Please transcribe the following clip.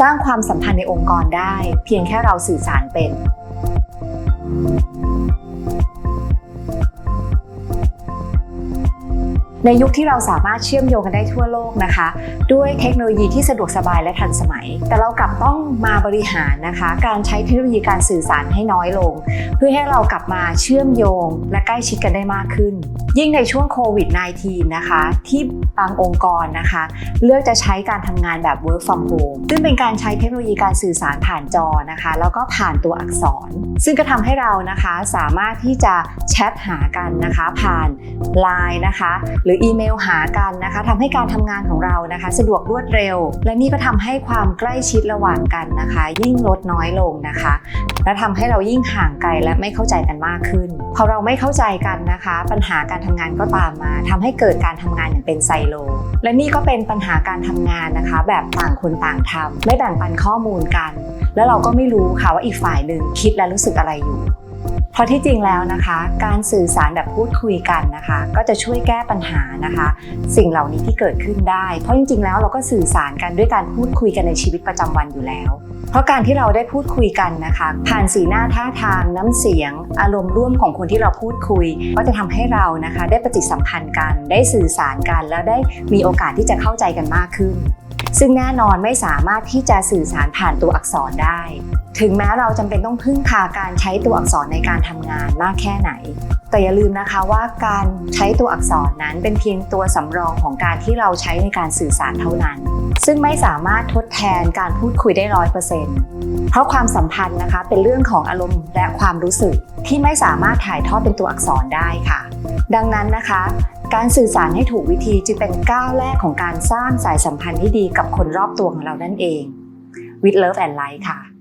สร้างความสัมพันธ์ในองค์กรได้ เพียงแค่เราสื่อสารเป็น ในยุคที่เราสามารถเชื่อมโยงกันได้ทั่วโลกนะคะ ด้วยเทคโนโลยีที่สะดวกสบายและทันสมัย แต่เรากลับต้องมาบริหารนะคะ การใช้เทคโนโลยีการสื่อสารให้น้อยลง เพื่อให้เรากลับมาเชื่อมโยง และใกล้ชิดกันได้มากขึ้น ยิ่งในช่วงโควิด -19 นะคะ ที่บางองค์กรนะคะ เลือกจะใช้การทำงานแบบ work from home ซึ่งเป็นการใช้เทคโนโลยีการสื่อสารผ่านจอนะคะ แล้วก็ผ่านตัวอักษร ซึ่งก็ทำให้เรานะคะสามารถที่จะแชทหากันนะคะ ผ่าน Line นะคะหรืออีเมลหากันนะคะทำให้การทำงานของเรานะคะ สะดวกรวดเร็ว และนี่ก็ทำให้ความใกล้ชิดระหว่างกันนะคะ ยิ่งลดน้อยลงนะคะ และทำให้เรายิ่งห่างไกลและไม่เข้าใจกันมากขึ้นพอเราไม่เข้าใจกันนะคะ ปัญหาการทำงานก็ตามมาทำให้เกิดการทำงานอย่างเป็นไซโล และนี่ก็เป็นปัญหาการทำงานนะคะ แบบต่างคนต่างทำไม่แบ่งปันข้อมูลกัน แล้วเราก็ไม่รู้ค่ะว่าอีกฝ่ายหนึ่งคิดและรู้สึกอะไรอยู่ เพราะที่จริงแล้วนะคะ การสื่อสารแบบพูดคุยกันนะคะ ก็จะช่วยแก้ปัญหานะคะ สิ่งเหล่านี้ที่เกิดขึ้นได้ เพราะจริงๆแล้วเราก็สื่อสารกันด้วยการพูดคุยกันในชีวิตประจำวันอยู่แล้ว เพราะการที่เราได้พูดคุยกันนะคะ ผ่านสีหน้าท่าทางน้ำเสียง อารมณ์ร่วมของคนที่เราพูดคุย ก็จะทำให้เรานะคะ ได้ปฏิสัมพันธ์กันได้สื่อสารกัน แล้วได้มีโอกาสที่จะเข้าใจกันมากขึ้น ซึ่งแน่นอนไม่สามารถที่จะสื่อสารผ่านตัวอักษรได้ ถึงแม้เราจำเป็นต้องพึ่งพาการใช้ตัวอักษรในการทำงานมากแค่ไหน แต่อย่าลืมนะคะว่าการใช้ตัวอักษรนั้นเป็นเพียงตัวสำรองของการที่เราใช้ในการสื่อสารเท่านั้น ซึ่งไม่สามารถทดแทนการพูดคุยได้ร้อยเปอร์เซ็นต์เพราะความสัมพันธ์นะคะเป็นเรื่องของอารมณ์และความรู้สึกที่ไม่สามารถถ่ายทอดเป็นตัวอักษรได้ค่ะ ดังนั้นนะคะ การสื่อสารให้ถูกวิธีจึงเป็นก้าวแรกของการสร้างสายสัมพันธ์ที่ดีกับคนรอบตัวของเรานั่นเอง with love and light ค่ะ